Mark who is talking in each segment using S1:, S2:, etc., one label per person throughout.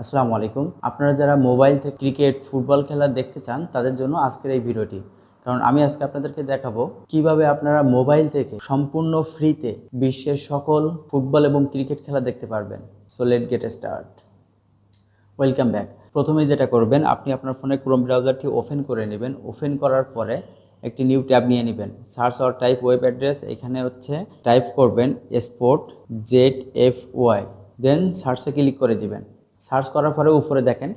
S1: আসসালামু আলাইকুম। আপনারা যারা মোবাইল থেকে ক্রিকেট, ফুটবল খেলা দেখতে চান, তাদের জন্য আজকের এই ভিডিওটি। কারণ আমি আজকে আপনাদেরকে দেখাবো কীভাবে আপনারা মোবাইল থেকে সম্পূর্ণ ফ্রিতে বিশ্বের সকল ফুটবল এবং ক্রিকেট খেলা দেখতে পারবেন। So let get start welcome back প্রথমে যেটা করবেন, আপনি আপনার ফোনে ক্রোম ব্রাউজারটি ওপেন করে নেবেন। ওপেন করার পরে একটি নিউ ট্যাব নিয়ে নেবেন। Search or type web address এখানে হচ্ছে টাইপ করবেন sport Z F Y then সার্চে ক্লিক করে দিবেন। সার্চ করার পরে উপরে দেখেন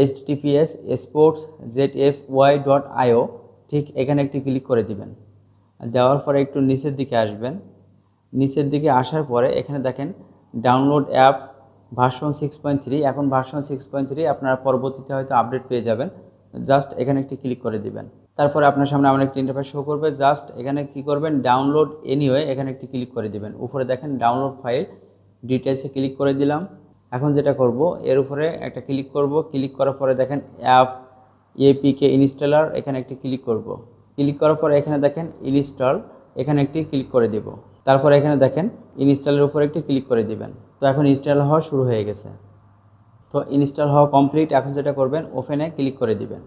S1: H TPS sports Z F Y dot IO ঠিক এখানে একটি ক্লিক করে দিবেন। দেওয়ার পরে একটু নিচের দিকে আসবেন। নিচের দিকে আসার পরে এখানে দেখেন download app version six point three এখন ভার্সন সিক্স পয়েন্ট থ্রি আপনারা পরবর্তীতে হয়তো আপডেট পেয়ে যাবেন। জাস্ট এখানে একটি ক্লিক করে দিবেন। তারপরে আপনার সামনে আমার একটি ইন্টারফেস শো করবে। জাস্ট এখানে কি করবেন ডাউনলোড এনিওয়ে এখানে একটি ক্লিক করে দিবেন। উপরে দেখেন ডাউনলোড ফাইল ডিটেলসে ক্লিক করে দিলাম। এখন যেটা করব, এর উপরে একটা ক্লিক করব ক্লিক করার পরে দেখেন অ্যাপ এপিকে ইনস্টলার এখানে একটি ক্লিক করব। ক্লিক করার পরে এখানে দেখেন ইনস্টল এখানে একটি ক্লিক করে দিব। তারপরে এখানে দেখেন ইনস্টলের উপরে একটি ক্লিক করে দিবেন। তো এখন ইনস্টল হওয়া শুরু হয়ে গেছে। তো ইনস্টল হওয়া কমপ্লিট এখন যেটা করবেন ওপেনে ক্লিক করে দিবেন।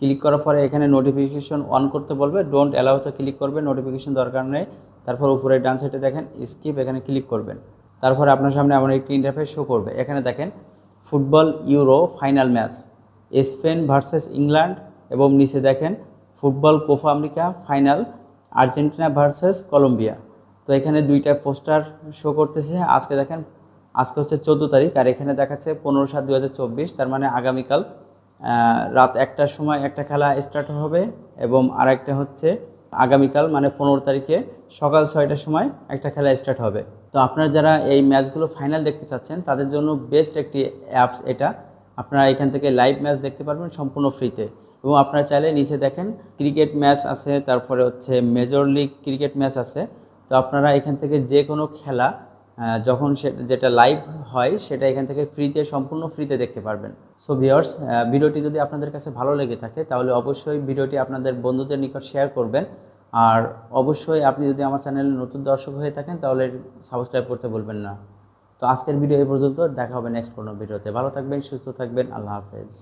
S1: ক্লিক করার পরে এখানে নোটিফিকেশন অন করতে বলবে ডোন্ট অ্যালাউতে ক্লিক করবেন নোটিফিকেশন দরকার নেই। তারপর উপরে ডান সাইডে দেখেন স্কিপ এখানে ক্লিক করবেন। তারপরে আপনার সামনে এমন একটি ইন্টারফেস শো করবে। এখানে দেখেন, football euro final match. Spain versus England এবং নিচে দেখেন, football Copa America final, Argentina versus Colombia. তো এখানে দুইটা পোস্টার শো করতেছে। আজকে দেখেন, আজকে হচ্ছে চোদ্দ তারিখ আর এখানে দেখাচ্ছে পনেরো সাত দু তার মানে আগামীকাল রাত একটার সময় একটা খেলা স্টার্ট হবে এবং আরেকটা হচ্ছে আগামীকাল মানে পনেরো তারিখে সকাল ছয়টার সময় একটা খেলা স্টার্ট হবে। তো আপনারা যারা এই ম্যাচগুলো ফাইনাল দেখতে চাচ্ছেন, তাদের জন্য বেস্ট একটি অ্যাপস এটা। আপনারা এখান থেকে লাইভ ম্যাচ দেখতে পারবেন সম্পূর্ণ ফ্রিতে এবং আপনারা চাইলে নিচে দেখেন ক্রিকেট ম্যাচ আছে, তারপরে হচ্ছে মেজর লিগ ক্রিকেট ম্যাচ আছে। তো আপনারা এখান থেকে যে কোনো খেলা যখন যেটা লাইভ হয়, সেটা এখান থেকে ফ্রিতে সম্পূর্ণ ফ্রিতে দেখতে পারবেন। সো ভিওর্স ভিডিওটি যদি আপনাদের কাছে ভালো লেগে থাকে, তাহলে অবশ্যই ভিডিওটি আপনাদের বন্ধুদের নিকট শেয়ার করবেন। আর অবশ্যই আপনি যদি আমার চ্যানেলে নতুন দর্শক হয়ে থাকেন, তাহলে সাবস্ক্রাইব করতে বলবেন না। তো আজকের ভিডিও এই পর্যন্ত, দেখা হবে নেক্সট কোনো ভিডিওতে ভালো থাকবেন, সুস্থ থাকবেন, আল্লাহ হাফেজ।